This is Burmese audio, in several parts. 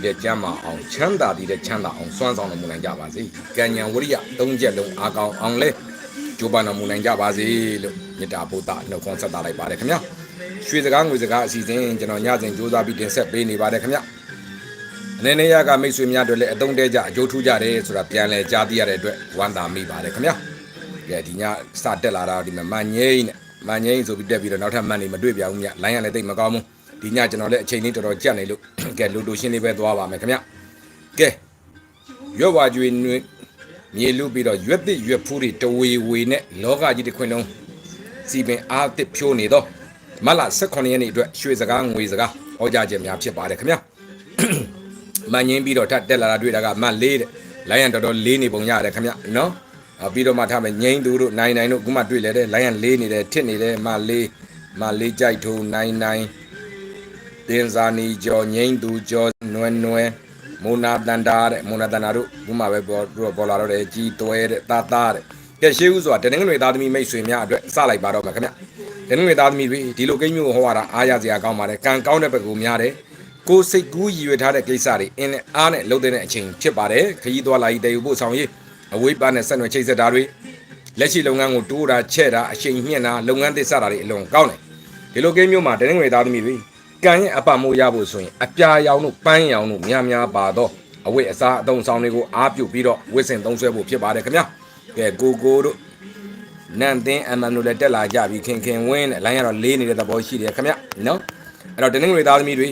ည်တဲ့ကျမ်းမာအောင်ချမ်းသာတည်တဲ့ချမ်းသာအောင်စွမ်းဆောင်တော်မူနိုင်ကြပါစေ။ကံဉဏ်ဝရိယသုံးချက်လုံးအားကောင်းအောင်လဲကြိုးပမ်းတော်မူနိုင်ကြပါစေလို့မေတ္တာပို့တာနှုတ်ခွန်းဆက်တာလိုက်ပါတယ်ခင်ဗျာ။ရွှေစကားငွေစကားအစီအစဉ်ကျွန်တော်ညစဉ်ကြိုးစားပြီးတင်ဆက်ပေးနေပါတယ်ခင်ဗျာ။အနေနဲ့ရကမိတ်ဆွေများတို့လည်းအတုံးတဲကြအကျိုးထူးကြတယ်ဆိုတာပြန်လဲကြားသိရတဲ့အတွက်ဝမ်းသာမိပါတယ်ခင်ဗျာ။ကဲဒီညစတက်လာတာဒီမှာမန်ငိမ့်နဲ့မန်ငိမ့်ဆိုပြီးတက်ပြီးတော့နောက်ထပ်မန်နေမတွေ့ပြအောင်ညလိုင်းရလည်းတိတ်မကောင်းဘူး ဒီညကျွန်တော်လည်းအချိန်လေးတော်တော်ကြက်နေလို့ကဲလူတူရှင်းလေးပဲသွားပါမယ်ခင်ဗျကဲရွက်ဝါကျွေနွေမြေလူပြီးတော့ရွက်တစ်ရွက်ဖူးတွေတဝေဝေနဲ့လောကကြီးတစ်ခွင်လုံးစီပင်အားတစ်ဖြိုးနေတော့မလ18ရက်နေ့အတွက်ရွှေစကားငွေစကားဟောကြားခြင်းများဖြစ်ပါတယ်ခင်ဗျမန်ငင်းပြီးတော့ထပ်တက်လာတာတွေ့တာကမန်လေးတဲ့လိုင်းရန်တော်တော်လေးနေပုံရတယ်ခင်ဗျနော်အပြီးတော့မှထားမယ်ငိမ့်သူတို့နိုင်နိုင်တို့ခုမှတွေ့လေတဲ့လိုင်းရန်လေးနေတယ်ထစ်နေတယ်မလေးမလေးကြိုက်ထုံနိုင်နိုင် တင်စာနီကျော်ငိမ့်သူကျော်နွယ်နွယ်မိုနာတန်တာတဲ့မိုနာတန်တာတို့ခုမှပဲပေါ်တို့ပေါ်လာတော့တယ်ကြီးတွဲတဲ့တာတာတဲ့ကဲရှေးဦးဆိုတာတနင်္ဂနွေသားသမီးမိတ်ဆွေများအတွက်စလိုက်ပါတော့မယ်ခင်ဗျတနင်္ဂနွေသားသမီးတွေဒီလိုကိန်းမျိုးကိုဟောရတာအားရစရာကောင်းပါတယ်ကံကောင်းတဲ့ဘက်ကိုများတယ်ကိုယ်စိတ်ကူးရည်ရွယ်ထားတဲ့ကိစ္စတွေအင်းနဲ့အားနဲ့လုပ်တဲ့အချိန်ဖြစ်ပါတယ်ခရီးသွားလာရေးတည်ယူဖို့ဆောင်ရေးအဝေးပါနဲ့ဆက်နွယ်ချိတ်ဆက်တာတွေလက်ရှိလုပ်ငန်းကိုတိုးတာချဲ့တာအချိန်ညှင့်တာလုပ်ငန်းသစ်စတာတွေအလွန်ကောင်းတယ်ဒီလိုကိန်းမျိုးမှာတနင်္ဂနွေသားသမီးတွေ ကံရဲ့အပမိုးရဖို့ဆိုရင်အပြာရောင်တို့ပန်းရောင်တို့များများပါတော့အဝိအစားအသုံးဆောင်တွေကိုအားပြုပြီးတော့ဝစ်စင်သုံးဆွဲဖို့ဖြစ်ပါတယ်ခင်ဗျာကဲကိုကိုတို့နန်တင်းအမန်တို့လည်းတက်လာကြပြီခင်ခင်ဝင်းနဲ့လိုင်းရတော့လေးနေတဲ့သဘောရှိတယ်ခင်ဗျာနော်အဲ့တော့တနင်္ဂနွေသားသမီးတွေ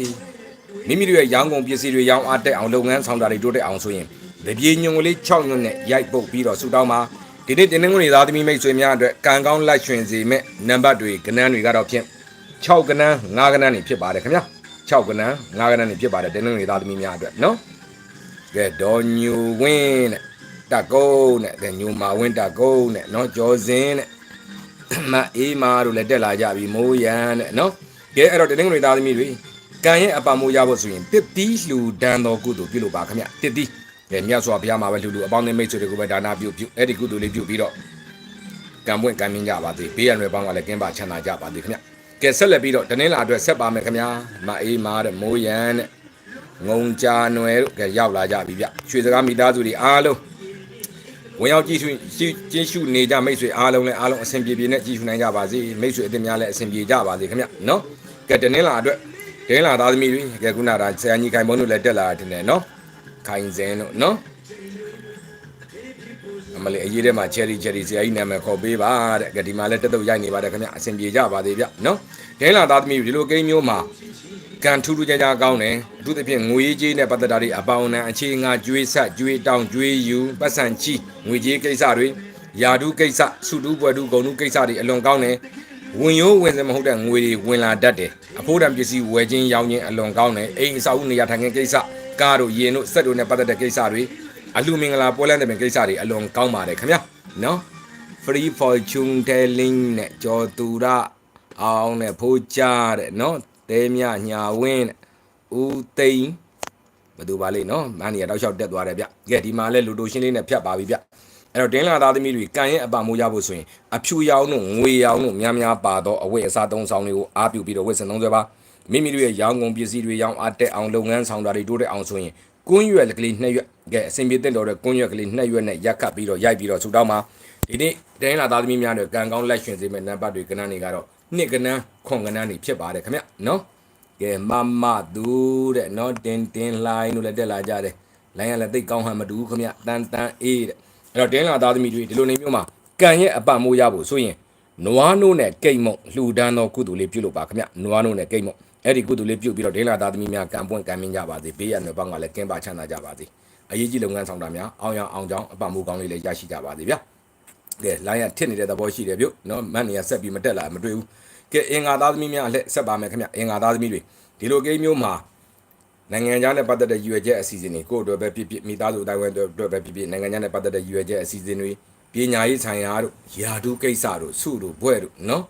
မိမိတို့ရဲ့ရောင်းကုန်ပစ္စည်းတွေရောင်းအားတက်အောင်လုပ်ငန်းဆောင်တာတွေတိုးတက်အောင်ဆိုရင်တပြေညုံကလေး6ညွန့်နဲ့ရိုက်ပုတ်ပြီးတော့ဆူတောင်းမှာဒီနေ့တင်းနှင်းငွေသားသမီးမိတ်ဆွေများအတွက်ကံကောင်းလက်ရွှင်စေမဲ့နံပါတ်တွေကနန်းတွေကတော့ဖြင့် 6ကနန်း5ကနန်းနေဖြစ်ပါတယ်ခင်ဗျာ6ကနန်း5ကနန်းနေဖြစ်ပါတယ်တင်းနှင်းငွေသားသမီးများအတွက်နော်ကဲဒေါ်ညူဝင်းနဲ့တကုန်းနဲ့ကဲညူမာဝင်းတကုန်းနဲ့နော်ကျော်စင်းနဲ့မအေးမာတို့လည်းတက်လာကြပြီမိုးရန်နဲ့နော်ကဲအဲ့တော့တင်းနှင်းငွေသားသမီးတွေကံရဲ့အပမိုးရဖို့ဆိုရင်တစ်တီးလှူဒန်းတော်ကုသိုလ်ပြုလို့ပါခင်ဗျတစ်တီးကဲမြတ်စွာဘုရားမှာပဲလှူလှူအပေါင်းအသင်းမိတ်ဆွေတွေကိုပဲဒါနာပြုပြုအဲ့ဒီကုသိုလ်လေးပြုပြီးတော့ကံပွင့်ကံမြင့်ကြပါသေးဘေးရန်တွေပေါင်းကလည်းကင်းပါချမ်းသာကြပါသေးခင်ဗျ ကဲဆက်လက်ပြီးတော့တနင်္လာအတွက်ဆက်ပါမယ်ခင်ဗျာမအေးမာတဲ့မိုးရန်တဲ့ငုံကြာနွယ်တို့ကဲရောက်လာကြပြီဗျရွှေစကားမိသားစုတွေအားလုံးဝင်ရောက်ကြည့်ရှုကြည့်ရှုနေကြမိတ်ဆွေအားလုံးလည်းအားလုံးအဆင်ပြေပြေနဲ့ကြည့်ရှုနိုင်ကြပါစေမိတ်ဆွေအသင်းများလည်းအဆင်ပြေကြပါစေခင်ဗျနော်ကဲတနင်္လာအတွက်ဒင်းလာသားသမီးတွေကဲခုနကဆရာကြီးခိုင်မုန်းတို့လည်းတက်လာတယ်နဲ့နော်ခိုင်စင်းတို့နော် အမလေးအရေးထဲမှာ cherry cherry ဆရာကြီးနာမည်ခေါ်ပေးပါတဲ့ကဲဒီမှာလည်းတက်တော့ရိုက်နေပါတယ်ခင်ဗျအဆင်ပြေကြပါသေးဗျနော်ဒင်းလာသားသမီးဒီလိုကိန်းမျိုးမှာကန်ထူးထူးခြားခြားကောင်းတယ်အထူးသဖြင့်ငွေကြေးနဲ့ပတ်သက်တာတွေအပေါင်းအံအခြေငါကျွေးဆက်ကျွေးတောင်းကျွေးယူပတ်စံချီငွေကြေးကိစ္စတွေယာဒုကိစ္စစုတူးပွဲတူးဂုံတူးကိစ္စတွေအလွန်ကောင်းတယ်ဝင်ရိုးဝင်စမဟုတ်တဲ့ငွေတွေဝင်လာတတ်တယ်အဖို့တံပစ္စည်းဝယ်ခြင်းရောင်းခြင်းအလွန်ကောင်းတယ်အိမ်အဆောက်အဦနေရာထိုင်ခင်းကိစ္စကားတို့ရင်တို့စက်တို့နဲ့ပတ်သက်တဲ့ကိစ္စတွေ အလှမင်္ဂလာပွဲလမ်းတဲ့ကိစ္စတွေအလွန်ကောင်းပါတယ်ခင်ဗျာနော် free fortune telling နဲ့ကျော်သူရအောင်နဲ့ဖိုးကြတဲ့နော်တဲမြညာဝင်းတဲ့ဦးသိန်းဘယ်သူပါလိမ့်နော်မန်နီယာတောက်လျှောက်တက်သွားတယ်ဗျကဲဒီမှာလဲလူတိုရှင်းလေးနဲ့ဖြတ်ပါပြီဗျအဲ့တော့တင်းလာသားသမီးတွေကံရဲ့အပမိုးရဖို့ဆိုရင်အဖြူရောင်တို့ငွေရောင်တို့များများပါတော့အဝတ်အစားသုံးဆောင်တွေကိုအားပြုပြီးတော့ဝတ်ဆင်သုံးဆွဲပါမိမိတို့ရဲ့ရောင်းကုန်ပစ္စည်းတွေရောင်းအားတက်အောင်လုပ်ငန်းဆောင်တာတွေတိုးတက်အောင်ဆိုရင် ကွန်းရွက်ကလေးနှစ်ရွက်ကဲအစင်ပြေတဲ့တော်တဲ့ကွန်းရွက်ကလေးနှစ်ရွက်နဲ့ရက်ခတ်ပြီးတော့ရိုက်ပြီးတော့ဆူတောင်းပါဒီနေ့တင်းလာသားသမီးများတွေကံကောင်းလက်ရှင်စေမဲ့နံပါတ်တွေကနန်းတွေကတော့နှစ်ကနန်းခွန်ကနန်းတွေဖြစ်ပါတယ်ခင်ဗျနော်ကဲမမသူတဲ့နော်တင်းတင်းလိုင်းတို့လည်းတက်လာကြတယ်လိုင်းကလည်းသိကောင်းဟန်မတူဘူးခင်ဗျတန်တန်အေးတဲ့အဲ့တော့တင်းလာသားသမီးတွေဒီလိုနေမျိုးမှာကံရဲ့အပမိုးရဖို့ဆိုရင်နွားနို့နဲ့ကိတ်မုံလှူဒန်းသောကုသိုလ်လေးပြုလုပ်ပါခင်ဗျနွားနို့နဲ့ကိတ်မုံ အဲ့ဒီကုသိုလ်လေးပြုပြီးတော့ဒိလာသားသမီးများကံပွင့်ကံမင်းကြပါစေဘေးရန်တွေပေါင်းကလည်းကင်းပါချမ်းသာကြပါစေအရေးကြီးလုပ်ငန်းဆောင်တာများအောင်ရအောင်ကြောင်းအပမိုးကောင်းလေးလည်းရရှိကြပါစေဗျာကဲလိုင်းရထစ်နေတဲ့သဘောရှိတယ်ပြုနော်မန်နေရဆက်ပြီးမတက်လာမတွေ့ဘူးကဲအင်္ဂါသားသမီးများအလက်ဆက်ပါမယ်ခင်ဗျအင်္ဂါသားသမီးတွေဒီလိုကိန်းမျိုးမှာနိုင်ငံခြားနဲ့ပတ်သက်တဲ့ရွေချက်အစီအစဉ်တွေကိုတို့ပဲဖြစ်ဖြစ်မိသားစုတိုင်းဝန်တို့ပဲဖြစ်ဖြစ်နိုင်ငံခြားနဲ့ပတ်သက်တဲ့ရွေချက်အစီအစဉ်တွေပညာရေးဆိုင်ရာတို့ယာတုကိစ္စတို့စုတို့ဘွဲ့တို့နော်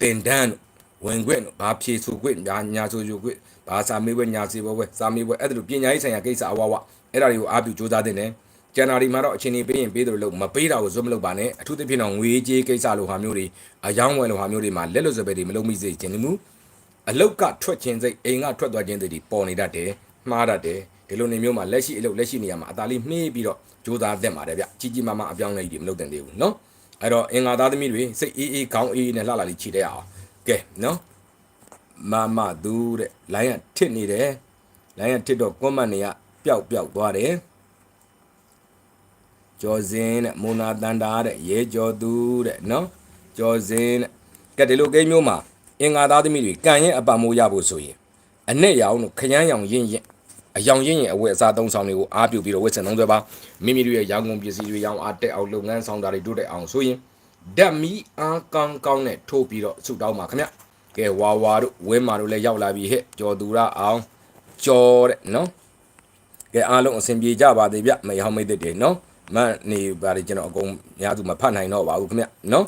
တင်တန်းတို့ ဝင်ခွင့်တို့ဘာဖြေဆိုခွင့်ညာညာဆိုယူခွင့်ဘာစာမေးပွဲညာစီပွဲပွဲစာမေးပွဲအဲ့ဒါလိုပညာရေးဆိုင်ရာကိစ္စအဝဝအဲ့ဒါတွေကိုအားပြုစူးစမ်းတဲ့နဲ့ဇန်နဝါရီမှာတော့အချိန်ကြီးပေးရင်ပေးတယ်လို့မပေးတာကိုဇွတ်မလုပ်ပါနဲ့အထူးသဖြင့်တော့ငွေကြေးကိစ္စလိုဟာမျိုးတွေအယောင်းဝယ်လိုဟာမျိုးတွေမှာလက်လွတ်စပယ်တွေမလုပ်မိစေချင်ဘူးအလုတ်ကထွက်ခြင်းစိတ်အိမ်ကထွက်သွားခြင်းစိတ်တွေပေါ်နေတတ်တယ်မှားတတ်တယ် ဒီလိုနေမျိုးမှာလက်ရှိအလုပ်လက်ရှိနေရာမှာအသာလေးမှေးပြီးတော့ကြိုးစားသင့်ပါတယ်ဗျကြီးကြီးမားမားအပြောင်းအလဲကြီးတွေမလုပ်သင့်သေးဘူးเนาะအဲ့တော့အင်္ဂါသားသမီးတွေစိတ်အေးအေးခေါင်းအေးအေးနဲ့လှလာလေးခြေတဲ့အောင် ကဲနော်မမသူတဲ့လိုင်းကထစ်နေတယ်လိုင်းကထစ်တော့ကွန်မန်တွေကပျောက်ပျောက်သွားတယ်ကျော်စင်းတဲ့မုံနာတန်တာတဲ့ရဲကျော်သူတဲ့နော်ကျော်စင်းတဲ့ကဲဒီလိုကိမျိုးမှာအင်္ဂါသားသမီးတွေကံရင်အပမိုးရဖို့ဆိုရင်အနဲ့ရောင်တို့ခရမ်းရောင်ရင့်ရင့်အယောင်ရင့်ရင်အဝတ်အစားသုံးဆောင်တွေကိုအားပြုပြီးတော့ဝတ်ဆင်သုံးဆွဲပါမိမိတို့ရဲ့ရောင်ကုန်ပစ္စည်းတွေရောင်အားတက်အောင်လုပ်ငန်းဆောင်တာတွေတိုးတက်အောင်ဆိုရင် ဓာတ်မီအားကောင်းကောင်းနဲ့ထိုးပြီးတော့ဆုတောင်းပါခင်ဗျကဲဝါဝါတို့ဝင်းမာတို့လည်းရောက်လာပြီဟဲ့ကျော်သူရအောင်ကျော်တဲ့နော်ကဲအားလုံးအဆင်ပြေကြပါသေးဗျမယောင်မိတ်တွေနော်မန်နေပါတယ်ကျွန်တော်အကုန်များသူမဖတ်နိုင်တော့ပါဘူးခင်ဗျနော်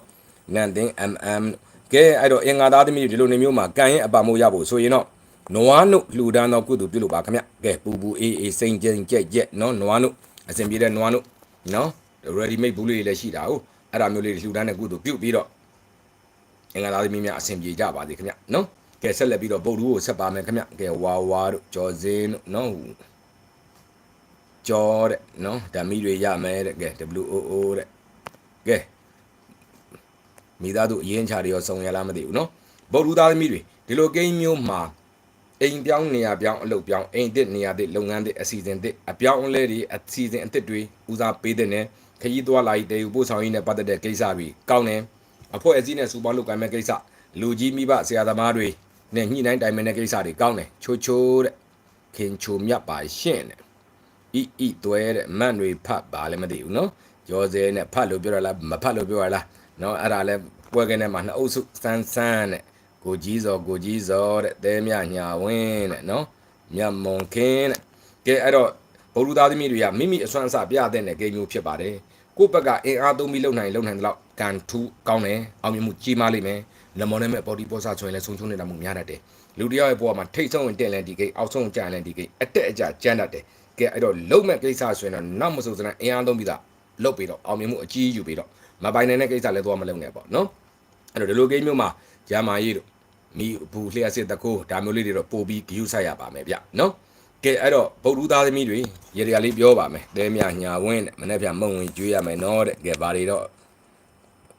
နန်တင် MM ကဲအဲ့တော့အင်္ဂါသားသမီးတွေဒီလိုနေမျိုးမှာကံရဲ့အပါမိုးရဖို့ဆိုရင်တော့နွားနုလှူဒန်းသောကုသိုလ်ပြုလုပ်ပါခင်ဗျကဲပူပူအေးအေးစိန်ကျင်ကြက်ကြက်နော်နွားနုအစဉ်ပြေတဲ့နွားနုနော် ready made ဘူးလေးတွေလည်းရှိတာဟုတ် အဲ့ဒါမျိုးလေးတွေလှူဒန်းတဲ့ကုသိုလ်ပြုပြီးတော့အင်္ဂါသားသမီးများအစဉ်ပြေကြပါစေခင်ဗျနော်ကဲဆက်လက်ပြီးတော့ဗုဒ္ဓကိုဆက်ပါမယ်ခင်ဗျကဲဝါဝါတို့ကျော်စင်းတို့နော်ကျော်တဲ့နော်ဓာမီတွေရမယ်တဲ့ကဲ WOO တဲ့ကဲမိသားစုအရင်ချတွေရောစုံရလားမသိဘူးနော်ဗုဒ္ဓသားသမီးတွေဒီလိုကိန်းမျိုးမှာအိမ်ပြောင်းနေရာပြောင်းအလုပ်ပြောင်းအိမ်တစ်နေရာတစ်လုပ်ငန်းတစ်အစီအစဉ်တစ်အပြောင်းအလဲတွေအစီအစဉ်အသစ်တွေဦးစားပေးတဲ့နဲ့ ခရီးသွားလာရေးတည်ယူပို့ဆောင်ရေးနဲ့ပတ်သက်တဲ့ကိစ္စတွေကောင်းတယ်အဖွဲ့အစည်းနဲ့စူပေါင်းလုပ်ကိုင်မဲ့ကိစ္စလူကြီးမိဘဆရာသမားတွေနဲ့ညှိနှိုင်းတိုင်ပင်တဲ့ကိစ္စတွေကောင်းတယ်ချိုချိုတဲ့ခင်ချိုမြတ်ပါရှင့်တဲ့ဤဤသွဲတဲ့မန့်တွေဖတ်ပါလည်းမသိဘူးနော်ရောစဲနဲ့ဖတ်လို့ပြောရလားမဖတ်လို့ပြောရလားနော်အဲ့ဒါလဲပွဲကင်းထဲမှာနှစ်အုပ်စုစမ်းစမ်းတဲ့ကိုကြီးစောကိုကြီးစောတဲ့တဲမြညာဝင်းတဲ့နော်မြတ်မွန်ခင်းတဲ့ကဲအဲ့တော့ဘုရုသားသမီးတွေကမိမိအစွမ်းအစပြတဲ့တဲ့ဂိမ်းမျိုးဖြစ်ပါတယ် ကိုယ့်ဘက်ကအင်အားသုံးပြီးလုံနိုင်လုံနိုင်တော့ကန်ထူးကောင်းတယ်အောင်မြင်မှုကြီးမားလိမ့်မယ်နမောနဲ့မဲ့ body ပေါ်စားဆိုရင်လည်းဆုံးချုံနေတာမှုများတတ်တယ်လူတယောက်ရဲ့ဘဝမှာထိတ်ဆုံးဝင်တက်လန်ဒီဂိမ်းအောက်ဆုံးကြလန်ဒီဂိမ်းအတက်အကျကျန်းတတ်တယ်ကဲအဲ့တော့လုံမဲ့ကိစ္စဆိုရင်တော့နောက်မဆိုစတဲ့အင်အားသုံးပြီးသားလုတ်ပြီးတော့အောင်မြင်မှုအကြီးယူပြီးတော့မပိုင်နိုင်တဲ့ကိစ္စလည်းသွားမလုပ်နဲ့ပေါ့နော်အဲ့တော့ဒီလိုဂိမ်းမျိုးမှာဂျာမာရေးတို့မိဘူးလျှက်စစ်တကိုးဒါမျိုးလေးတွေတော့ပို့ပြီးဂယူဆိုင်ရပါမယ်ဗျနော် ကဲအဲ့တော့ဗုဒ္ဓသားသမီးတွေရေတရာလေးပြောပါမယ်တဲမြညာဝင်းတဲ့မနေ့ပြန်မုံဝင်ကျွေးရမယ်နော်တဲ့ကဲဘာတွေတော့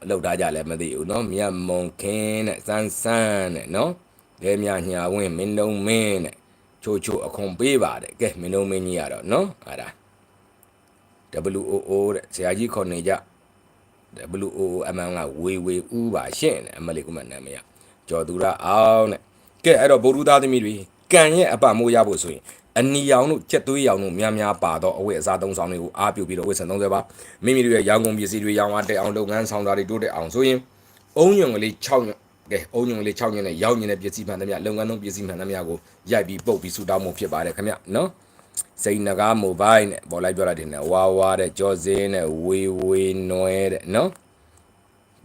လောက်ထားကြလဲမသိဘူးနော်မြတ်မုံခင်းတဲ့စန်းစန်းတဲ့နော်တဲမြညာဝင်းမင်းလုံးမင်းတဲ့ချိုချိုအခွန်ပေးပါတယ်ကဲမင်းလုံးမင်းကြီးရတော့နော်ဟာဒါ WOO တဲ့ဆရာကြီးခေါ်နေကြ WOOM ကဝေဝေဥပါရှင့်တဲ့အမလေးကမနာမည်ကျော်သူရအောင်တဲ့ကဲအဲ့တော့ဗုဒ္ဓသားသမီးတွေကံရဲ့အပမိုးရဖို့ဆိုရင် အနီရောင်တို့ချက်သွေးရောင်တို့များများပါတော့အဝတ်အစားသုံးဆောင်တွေကိုအားပြုပြီးတော့ဝတ်ဆင်သုံးစွဲပါမိမိတို့ရဲ့ရောင်ကုန်ပစ္စည်းတွေရောင်အားတက်အောင်လုပ်ငန်းဆောင်တာတွေတိုးတက်အောင်ဆိုရင်အုံညွန်ကလေး6ညွန်ကဲအုံညွန်ကလေး6ညွန်နဲ့ရောင်ညင်တဲ့ပစ္စည်းမှန်သမျှလုပ်ငန်းသုံးပစ္စည်းမှန်သမျှကိုရိုက်ပြီးပုတ်ပြီးဆူတောင်းမှုဖြစ်ပါတယ်ခင်ဗျနော်စိန်နဂါမိုဘိုင်းနဲ့ပေါ်လိုက်ပြောလိုက်တယ်နဲ့ဝါဝါတဲ့ကြောစင်းနဲ့ဝေဝေနွယ်တဲ့နော်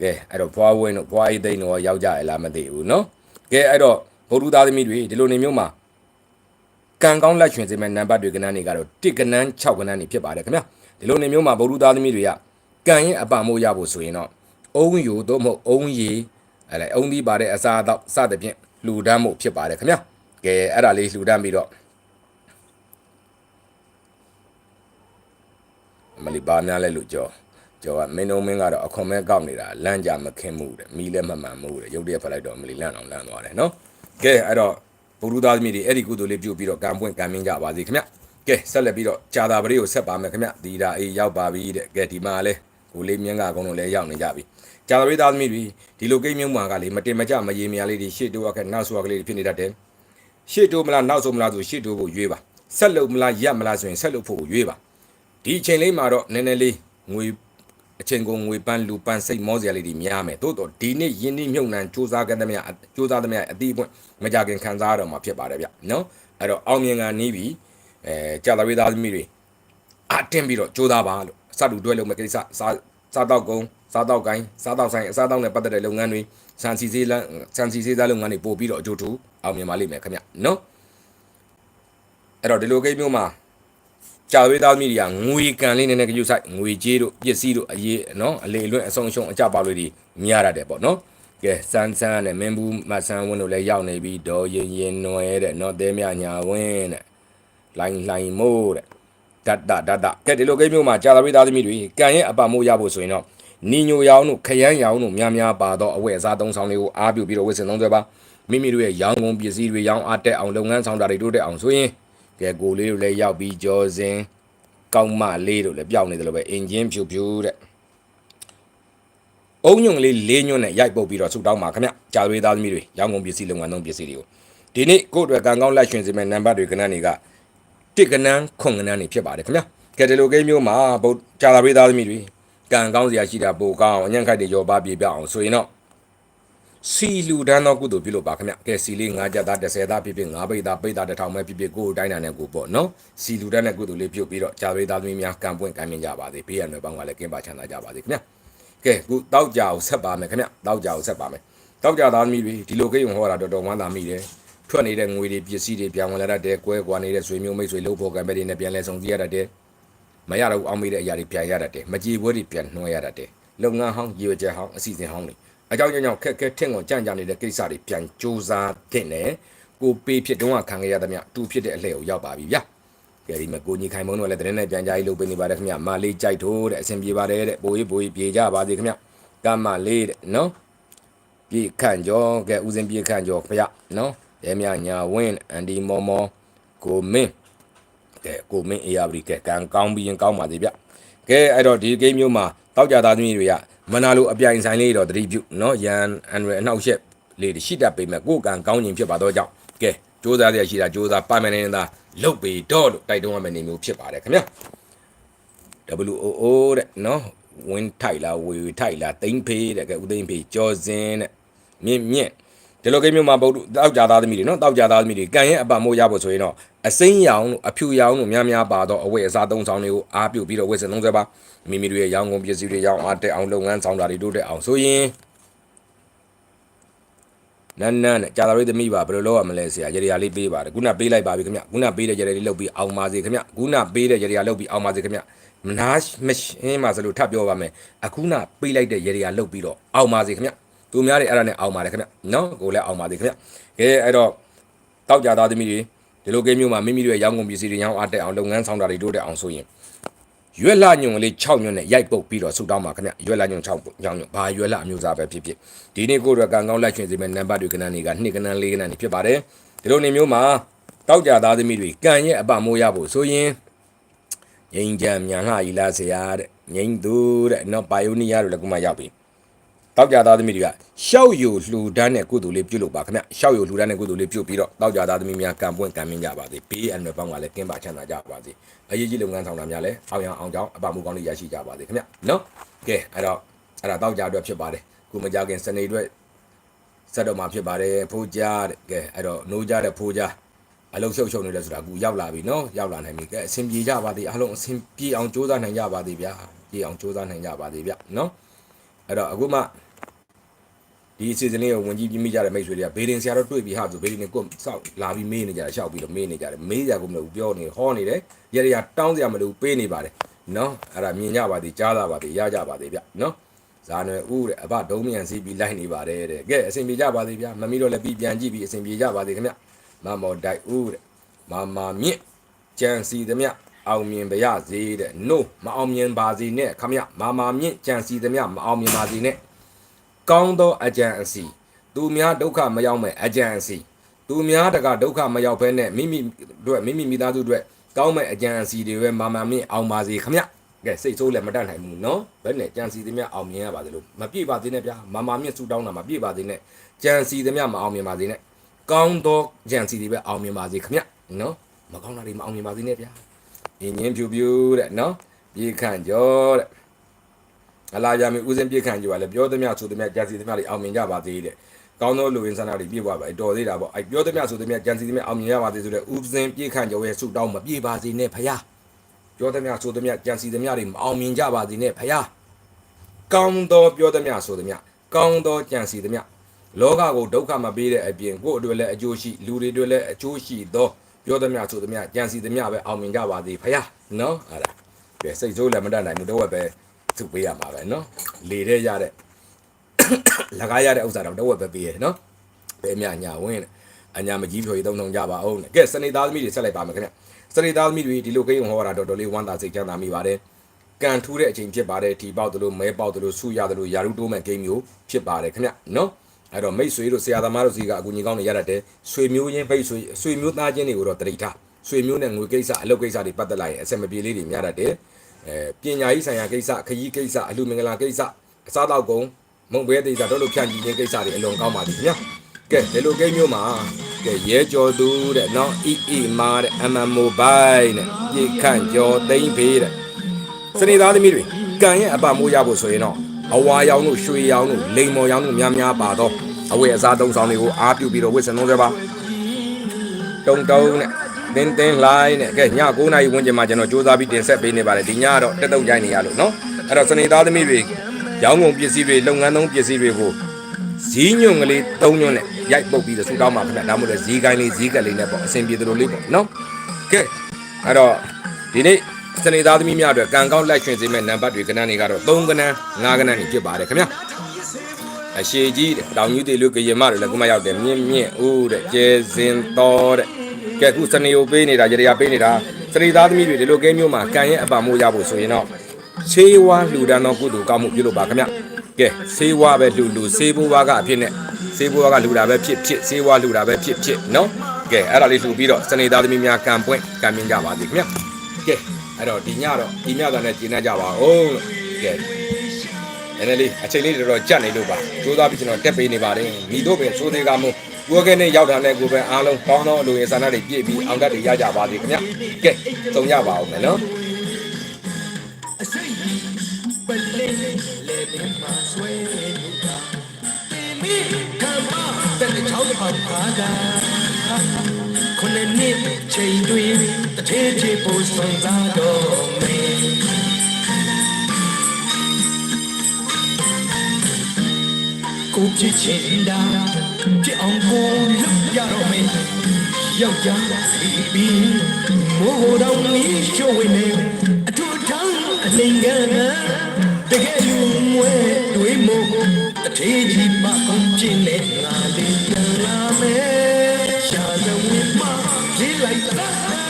ကဲအဲ့တော့ဘွားဝင်းတို့ဘွားအေးသိန်းတို့ရောက်ကြရလားမသိဘူးနော်ကဲအဲ့တော့ဗုဒ္ဓသားသမီးတွေဒီလိုနေမျိုးမှာ ကံကောင်းလက်ချွင်စေမဲ့နံပါတ်တွေကဏ္ဍတွေကတော့1ကဏ္ဍ6ကဏ္ဍတွေဖြစ်ပါတယ်ခင်ဗျဒီလိုနေမျိုးမှာဗုဒ္ဓသားသမီးတွေကကံရဲ့အပမိုးရဖို့ဆိုရင်တော့အုံယူသို့မဟုတ်အုံရီအဲ့လေအုံသီးပါတဲ့အစာအသောက်စသဖြင့်လှူဒန်းမှုဖြစ်ပါတယ်ခင်ဗျကဲအဲ့ဒါလေးလှူဒန်းပြီးတော့မလီပါများလဲလို့ကြောကျော်ကမင်းတို့မင်းကတော့အခွန်မဲကောက်နေတာလမ်းကြမခင်းမှုတဲ့မီးလည်းမမှန်မှုတဲ့ရုပ်တရက်ဖက်လိုက်တော့မလီလန့်အောင်လန့်သွားတယ်နော်ကဲအဲ့တော့ ဘုရုသားသမီးတွေအဲ့ဒီကုသိုလ်လေးပြုပြီးတော့ကံပွင့်ကံမင်းကြပါစေခင်ဗျကဲဆက်လက်ပြီးတော့ဂျာတာပရိကိုဆက်ပါမယ်ခင်ဗျဒီတာအေးရောက်ပါပြီတဲ့ကဲဒီမှာလဲကိုလေးမြင်းကကုန်းလုံးလဲရောက်နေကြပြီဂျာတာပရိသားသမီးတွေဒီလိုကိန်းမြုံမှာကလေမတင်မကြမရေမြာလေးတွေရှေ့တိုးအခက်နောက်ဆွာကလေးတွေဖြစ်နေတတ်တယ်ရှေ့တိုးမလားနောက်ဆုံးမလားဆိုရှေ့တိုးဖို့ရွေးပါဆက်လုပ်မလားရက်မလားဆိုရင်ဆက်လုပ်ဖို့ရွေးပါဒီအချိန်လေးမှာတော့နည်းနည်းလေးငွေ အချိန်ကုန်ငွေပန်းလူပန်းစိတ်မောစရာလေးတွေများမယ်သို့တော့ဒီနေ့ယင်းနှိမ့်မြုံနှံစူးစမ်းကြတဲ့မြတ်စူးစမ်းတဲ့မြတ်အတိအပွင့်မကြခင်ခံစားရတော့မှာဖြစ်ပါတယ်ဗျနော်အဲ့တော့အောင်မြင်ကနေပြီအဲကြာသဝေးသားသမီးတွေအတင်းပြီးတော့စူးစမ်းပါလို့စတူတွဲလုံးမဲ့ကိစ္စစားစားတော့ကုန်းစားတော့ကိုင်းစားတော့ဆိုင်အစားတော့နဲ့ပတ်သက်တဲ့လုပ်ငန်းတွေစံစီစေးလန်းစံစီစေးသားလုပ်ငန်းတွေပို့ပြီးတော့အကျိုးထူအောင်မြင်ပါလိမ့်မယ်ခင်ဗျနော်အဲ့တော့ဒီလိုကိန်းမျိုးမှာ ကြာဝေးသားသမီးတွေကငွေကန်လေးနည်းနည်းကြွဆိုင်ငွေကြေးတို့ပစ္စည်းတို့အရေးနော်အလေအလွင့်အဆုံရှုံအကြပါလို့တွေများရတယ်ပေါ့နော်ကဲစန်းစန်းနဲ့မင်းဘူးမဆန်းဝင်းတို့လည်းရောက်နေပြီဒေါ်ရင်ရင်နွယ်တဲ့နော်တဲမြညာဝင်းတဲ့လိုင်းလိုင်းမိုးတဲ့ဒတ်တာဒတ်တာကဲဒီလိုကိမျိုးမှာကြာသပတေးသားသမီးတွေကံရဲ့အပမိုးရဖို့ဆိုရင်တော့နီညိုရောင်တို့ခရမ်းရောင်တို့များများပါတော့အဝတ်အစားသုံးဆောင်တွေကိုအားပြုပြီးတော့ဝတ်ဆင်သုံးသွဲပါမိမိတို့ရဲ့ရောင်ကုန်ပစ္စည်းတွေရောင်းအားတက်အောင်လုပ်ငန်းဆောင်တာတွေတိုးတက်အောင်ဆိုရင် ကဲကိုလေးတို့လည်းရောက်ပြီးကြောစင်ကောင်းမလေးတို့လည်းပြောင်းနေတယ်လို့ပဲအင်ဂျင်ဖြူဖြူတဲ့အုံညွန့်ကလေးလေးညွန့်နဲ့ရိုက်ပုတ်ပြီးတော့ဆုတောင်းပါခင်ဗျကြာသွေးသားသမီးတွေရောင်းကုန်ပစ္စည်းလုပ်ငန်းသုံးပစ္စည်းတွေကိုဒီနေ့ကိုယ့်အတွက်ကံကောင်းလက်ရှင်စီမဲ့နံပါတ်တွေကဏ္ဍတွေကတစ်ကဏ္ဍခွန်ကဏ္ဍတွေဖြစ်ပါတယ်ခင်ဗျကဲဒီလိုကိန်းမျိုးမှာဗုဒ္ဓကြာသွေးသားသမီးတွေကံကောင်းစရာရှိတာပိုကောင်းအောင်အညံ့ခိုက်တွေရောပါပြေပြအောင်ဆိုရင်တော့ စီလူဒန်းသောကုသိုလ်ပြုလို့ပါခင်ဗျကဲစီလေး၅ကြက်သား30သားဖြစ်ဖြစ်၅ပိတ်သားပိတ်သားတစ်ထောင်ပဲဖြစ်ဖြစ်ကိုယ်တိုင်းတာနဲ့ကိုပေါ့နော်စီလူဒန်းတဲ့ကုသိုလ်လေးပြုတ်ပြီးတော့ကြာသွေးသားသမီးများကံပွင့်ကံမြင်ကြပါစေဘေးရန်တွေပေါင်းကလည်းကင်းပါချမ်းသာကြပါစေခင်ဗျကဲခုတောက်ကြအောင်ဆက်ပါမယ်ခင်ဗျတောက်ကြအောင်ဆက်ပါမယ်တောက်ကြသားသမီးတွေဒီလိုကိန်းဟောတာတော်တော်ဝမ်းသာမိတယ်ထွက်နေတဲ့ငွေတွေပစ္စည်းတွေပြန်ဝင်လာတတ်တယ်ကွဲကွာနေတဲ့ဆွေမျိုးမိတ်ဆွေလို့ဖို့ကံပဲတွေနဲ့ပြန်လဲဆောင်ကြည့်ရတတ်တယ်မရတော့ဘူးအောင်မိတဲ့အရာတွေပြန်ရတတ်တယ်မကြည်ပွဲတွေပြန်နှွှဲရတတ်တယ် လုပ်ငန်းဟောင်းရည်ရွယ်ချက်ဟောင်းအစီအစဉ်ဟောင်းတွေအကြောင်းကြောင့်ခက်ခဲထင့်ကုန်ကြံ့ကြနေတဲ့ကိစ္စတွေပြန်စူးစမ်းတဲ့နဲ့ကိုပေးဖြစ်တုံးကခံခဲ့ရသမျှတူဖြစ်တဲ့အလှည့်ကိုရောက်ပါပြီဗျာကဲဒီမှာကိုကြီးခိုင်မုံတို့လည်းတရင်နဲ့ပြန်ကြားကြီးလုပ်ပေးနေပါတယ်ခင်ဗျမာလေးကြိုက်ထိုးတဲ့အဆင်ပြေပါတယ်တဲ့ပိုးကြီးပိုးကြီးပြေကြပါစေခင်ဗျကမ္မလေးတဲ့နော်ပြေခန့်ကျော်ကဲဦးစင်ပြေခန့်ကျော်ဖျနော်ရဲမြညာဝင်းအန်ဒီမော်မော်ကိုမင်းကဲကိုမင်းအေယာပရီကဲကံကောင်းပြီးရင်ကောင်းပါသေးဗျကဲအဲ့တော့ဒီဂိမ်းမျိုးမှာ တောက်ကြသားသမီးတွေကမနာလိုအပြိုင်ဆိုင်လေးတော့တတိပြုနော်ရန်အန်ရယ်အနှောက်ယှက်လေးတွေရှိတတ်ပေမဲ့ကိုယ်ကံကောင်းခြင်းဖြစ်ပါတော့ကြောင့်ကဲစူးစမ်းရရှိတာစူးစမ်းပါမယ်နေတာလုတ်ပေတော့လို့တိုက်တွန်းရမယ့်နေမျိုးဖြစ်ပါတယ်ခင်ဗျာ WOO တဲ့နော်ဝင်းထိုက်လားဝေထိုက်လားတိမ့်ဖေးတဲ့ကဲဦးသိမ့်ဖေးကြောစင်းတဲ့မြင့်မြင့် ဒီလိုကိမျိုးမှာဗုဒ္ဓတောက်ကြသားသမီးတွေနော်တောက်ကြသားသမီးတွေကံရဲ့အပံမိုးရဖို့ဆိုရင်တော့အစိမ်းရောင်တို့အဖြူရောင်တို့များများပါတော့အဝတ်အစားသုံးဆောင်တွေကိုအားပြုပြီးတော့ဝတ်စင်သုံးဆွဲပါမိမိတို့ရဲ့ရောင်းကုန်ပစ္စည်းတွေရောင်းအားတက်အောင်လုပ်ငန်းဆောင်တာတွေတိုးတက်အောင်ဆိုရင်နန်းနန်းနဲ့ကြာတော်ရိသမီးပါဘယ်လိုလုပ်ရမလဲဆရာရေရာလေးပေးပါတယ်ခုနပေးလိုက်ပါပြီခင်ဗျခုနပေးတဲ့ရေရာလေးလုပ်ပြီးအောင်ပါစေခင်ဗျခုနပေးတဲ့ရေရာလုပ်ပြီးအောင်ပါစေခင်ဗျမနာမရှင်းပါစလို့ထပ်ပြောပါမယ်အခုနပေးလိုက်တဲ့ရေရာလုပ်ပြီးတော့အောင်ပါစေခင်ဗျ သူများတွေအဲ့ဒါနဲ့အောင်ပါတယ်ခင်ဗျနော်ကိုလည်းအောင်ပါစေခင်ဗျကဲအဲ့တော့တောက်ကြသားသမီးတွေဒီလိုကိမျိုးမှာမိမိတို့ရဲ့ရောင်းကုန်ပစ္စည်းတွေရောင်းအားတက်အောင်လုပ်ငန်းဆောင်တာတွေတိုးတက်အောင်ဆိုရင်ရွက်လာညုံလေး6ညွန့်နဲ့ရိုက်ပုတ်ပြီးတော့ဆူတောင်းပါခင်ဗျရွက်လာညုံ6ညောင်းညွန့်ဘာရွက်လာအမျိုးသားပဲဖြစ်ဖြစ်ဒီနေ့ကိုယ်ရကံကောင်းလိုက်ချင်စီမဲ့နံပါတ်တွေကဏ္ဍတွေက2ကဏ္ဍ4ကဏ္ဍတွေဖြစ်ပါတယ်ဒီလိုနေမျိုးမှာတောက်ကြသားသမီးတွေကံရဲ့အပမိုးရဖို့ဆိုရင်ငိမ့်ကြမြန်လှရီလာဆရာတဲ့ငိမ့်သူတဲ့နော်ပါယိုနီယာတို့လည်းခုမှရောက်ပြီ တောက်ကြသားသမီးတွေကရှောက်ယူလှူဒန်းတဲ့ကုသိုလ်လေးပြုလုပ်ပါခင်ဗျရှောက်ယူလှူဒန်းတဲ့ကုသိုလ်လေးပြုပြီးတော့တောက်ကြသားသမီးများကံပွင့်ကံမင်းကြပါစေဘေးအန္တရာယ်ပေါင်းကလည်းကင်းပါချမ်းသာကြပါစေအရေးကြီးလုပ်ငန်းဆောင်တာများလည်းအောင်ရအောင်ကြောင်းအပမှုကောင်းလေးရရှိကြပါစေခင်ဗျနော်ကဲအဲ့တော့အဲ့ဒါတောက်ကြအတွက်ဖြစ်ပါတယ်ခုမကြခင်စနေအတွက်ဆက်တော့မှာဖြစ်ပါတယ်ဖိုးကြားတဲ့ကဲအဲ့တော့နိုးကြတဲ့ဖိုးကြားအလုံးရှုပ်ရှုပ်နေလဲဆိုတာကူရောက်လာပြီနော်ရောက်လာနိုင်ပြီကဲအဆင်ပြေကြပါသေးအားလုံးအဆင်ပြေအောင်ကြိုးစားနိုင်ကြပါသေးဗျာပြေအောင်ကြိုးစားနိုင်ကြပါသေးဗျနော်အဲ့တော့အခုမှ ဒီအစီအစဉ်လေးကိုဝင်ကြည့်ပြီးမိကြတဲ့မိတ်ဆွေတွေကဘေးရင်ဆရာတော့တွေ့ပြီဟာဆိုဘေးရင်ကိုစောက်လာပြီးမေးနေကြတယ်ရှောက်ပြီးတော့မေးနေကြတယ်မေးကြကုန်မလို့ပြောနေဟောနေတယ်ရရတောင်းစရာမလိုပေးနေပါတယ်နော်အဲ့ဒါမြင်ကြပါသေးကြားလာပါသေးရကြပါသေးဗျနော်ဇာနယ်ဦးတဲ့အဘဒုံမြန်စီပြီးလိုက်နေပါတယ်တဲ့ကဲအစဉ်ပြေကြပါသေးဗျာမမီတော့လည်းပြီးပြန်ကြည့်ပြီးအစဉ်ပြေကြပါသေးခင်ဗျမမော်တိုက်ဦးတဲ့မမာမြင့်ကြံစီသမျှအောင်မြင်ပါရစေတဲ့ no မအောင်မြင်ပါစေနဲ့ခမရမာမာမြင့်ကြံစီသမျှမအောင်မြင်ပါစေနဲ့ ကောင်းသောအကြံအစီသူများဒုက္ခမရောက်မဲ့အကြံအစီသူများတကဒုက္ခမရောက်ဘဲနဲ့မိမိတို့မိမိမိသားစုတို့ကောင်းမဲ့အကြံအစီတွေပဲမာမာမြင့်အောင်ပါစေခမရကဲစိတ်ဆိုးလည်းမတတ်နိုင်ဘူးနော်ဘယ်နဲ့ကြံစီသမျှအောင်မြင်ရပါသလိုမပြည့်ပါသေးနဲ့ဗျာမာမာမြင့်ဆူတောင်းတာမပြည့်ပါသေးနဲ့ကြံစီသမျှမအောင်မြင်ပါသေးနဲ့ကောင်းသောကြံစီတွေပဲအောင်မြင်ပါစေခမရနော်မကောင်းတာတွေမအောင်မြင်ပါသေးနဲ့ဗျာရင်းရင်းဖြူဖြူတဲ့နော်ပြေခန့်ကြောတဲ့ အလားကြမီဦးစင်းပြေခန့်ကြောကလည်းပြောသမျှဆိုသမျှကြံစီသမျှတွေအောင်မြင်ကြပါသေးတဲ့ကောင်းသောလူရင်းဆန္ဒတွေပြည့်ပါပါတော်သေးတာပေါ့အဲပြောသမျှဆိုသမျှကြံစီသမျှအောင်မြင်ရပါသေးဆိုတဲ့ဦးစင်းပြေခန့်ကြောရဲ့ဆုတောင်းမပြေပါစေနဲ့ဖယားပြောသမျှဆိုသမျှကြံစီသမျှတွေမအောင်မြင်ကြပါစေနဲ့ဖယားကောင်းသောပြောသမျှဆိုသမျှကောင်းသောကြံစီသမျှလောကကိုဒုက္ခမပေးတဲ့အပြင်ကိုယ့်အတွက်လည်းအကျိုးရှိလူတွေအတွက်လည်းအကျိုးရှိသောပြောသမျှဆိုသမျှကြံစီသမျှပဲအောင်မြင်ကြပါစေဖယားနော်အဲ့ဒါကဲစိတ်ဆိုးလည်းမတတ်နိုင်ဘူးတော့ပဲ သူ့ပေးရမှာပဲနော်လေတဲ့ရတဲ့လကားရတဲ့ဥစ္စာတော့တော့ပဲပေးရနော်ဘယ်မြညာဝင်းတဲ့အညာမကြီးဖြော်ရေးသုံးထုံကြပါအောင်တဲ့ကဲစနေသားသမီးတွေဆက်လိုက်ပါမယ်ခင်ဗျစနေသားသမီးတွေဒီလိုကိန်းဟောတာတော်တော်လေးဝမ်းသာစိတ်ချမ်းသာမိပါတယ်ကန်ထူးတဲ့အချိန်ဖြစ်ပါတယ်ဒီပေါက်တယ်လို့မဲပေါက်တယ်လို့ဆူရတယ်လို့ယာရုတိုးမဲ့ဂိမ်းမျိုးဖြစ်ပါတယ်ခင်ဗျနော်အဲ့တော့မိတ်ဆွေတို့ဆရာသမားတို့စီကအကူကြီးကောင်းနေရတတ်တယ်ဆွေမျိုးချင်းဖိတ်ဆွေဆွေမျိုးသားချင်းတွေကိုတော့တရိထားဆွေမျိုးနဲ့ငွေကိစ္စအလုပ်ကိစ္စတွေပတ်သက်လာရင်အဆင်မပြေလေးတွေများတတ်တယ် အဲပညာရေးဆိုင်ရာကိစ္စခရီးကိစ္စအလူမင်္ဂလာကိစ္စအစားတောက်ကုန်မုံဘဲဒေသတို့လိုဖြန့်ကြည့်ခြင်းကိစ္စတွေအလွန်ကောင်းပါသည်ခင်ဗျာကဲဒီလိုကိန်းမျိုးမှာကဲရဲကျော်သူတဲ့နော်အီအီမာတဲ့ MM Mobile နဲ့ပြေခန့်ကျော်သိမ့်ဖေးတဲ့စနေသားသမီးတွေကံရဲ့အပမိုးရဖို့ဆိုရင်တော့အဝါရောင်တို့ရွှေရောင်တို့လိမ်မော်ရောင်တို့များများပါတော့အဝတ်အစားသုံးဆောင်တွေကိုအားပြုပြီးတော့ဝတ်ဆင်သုံးကြပါတုံတုံနဲ့ တင်းတင်းလိုင်းနဲ့ကဲည9နာရီဝန်းကျင်မှာကျွန်တော်စူးစမ်းပြီးတင်ဆက်ပေးနေပါတယ်ဒီညကတော့တက်တုံကြိုင်နေရလို့နော်အဲ့တော့စနေသားသမီးတွေရောင်းကုန်ပစ္စည်းတွေလုပ်ငန်းသုံးပစ္စည်းတွေကိုဇီးညွန့်ကလေး၃ညွန့်နဲ့ရိုက်ပုတ်ပြီးတော့ဆူတောင်းပါခင်ဗျဒါမှမဟုတ်ဇီးကိုင်းလေးဇီးကက်လေးနဲ့ပေါ့အဆင်ပြေသလိုလေးပေါ့နော်ကဲအဲ့တော့ဒီနေ့စနေသားသမီးများအတွက်ကံကောင်းလိုက်ရှင်စေမဲ့နံပါတ်တွေကဏ္ဍတွေကတော့3ကဏ္ဍ5ကဏ္ဍတွေဖြစ်ပါတယ်ခင်ဗျာအရှိကြီးတဲ့တောင်ကြီးတွေလူကရင်မတွေလည်းခုမှရောက်တယ်မြင့်မြင့်ဦးတဲ့ကျဲစင်တော်တဲ့ ကဲခုစနေကိုပေးနေတာကြရပေးနေတာစနေသားသမီးတွေဒီလိုကဲမျိုးမှာကံရဲ့အပမိုးရဖို့ဆိုရင်တော့ဆေးဝါးလှူဒန်းသောကုသိုလ်ကောင်းမှုပြုလုပ်ပါခင်ဗျာကဲဆေးဝါးပဲလှူလှူဆေးဘိုးဝါးကအဖြစ်နဲ့ဆေးဘိုးဝါးကလှူတာပဲဖြစ်ဖြစ်ဆေးဝါးလှူတာပဲဖြစ်ဖြစ်နော်ကဲအဲ့ဒါလေးလှူပြီးတော့စနေသားသမီးများကံပွင့်ကံမြင့်ကြပါစေခင်ဗျာကဲအဲ့တော့ဒီညတော့ဒီညတော့လည်းကျင်းနေကြပါဦးလို့ကဲနည်းနည်းလေးအချိန်လေးတော်တော်ကြက်နေလို့ပါကြိုးစားပြီးကျွန်တော်တက်ပေးနေပါတယ်မိတို့ပဲစိုးသေးကမို့ ကိုယ်ကနေရောက်တာနဲ့ကိုယ်ပဲအားလုံးကောင်းသောအလိုရဆန္ဒတွေပြည့်ပြီးအောင်တတ်တွေရကြပါစေခင်ဗျကဲသုံးကြပါဦးမယ်နော်တဲ့ချောင်းပေါက်ပါကခုနှစ်နှစ်ချိန်တွင်တထေးချေပို့ဆောင်သားတော်မင်းကိုကြည့်ချင်တာ ကြည့်အောင်ကိုလွတ်ရတော့မင်းယောက်ျားစီပြီးမိုးတော်မီးရှိုးဝင်နေအထူးထမ်းအလင်ကန်းတကယ်လူမွဲတွေးမို့တထေးကြီးမအောင်ကျင်းနေငါလေးပြန်လာမယ်ရှာတဲ့ဝိမရေးလိုက်တာ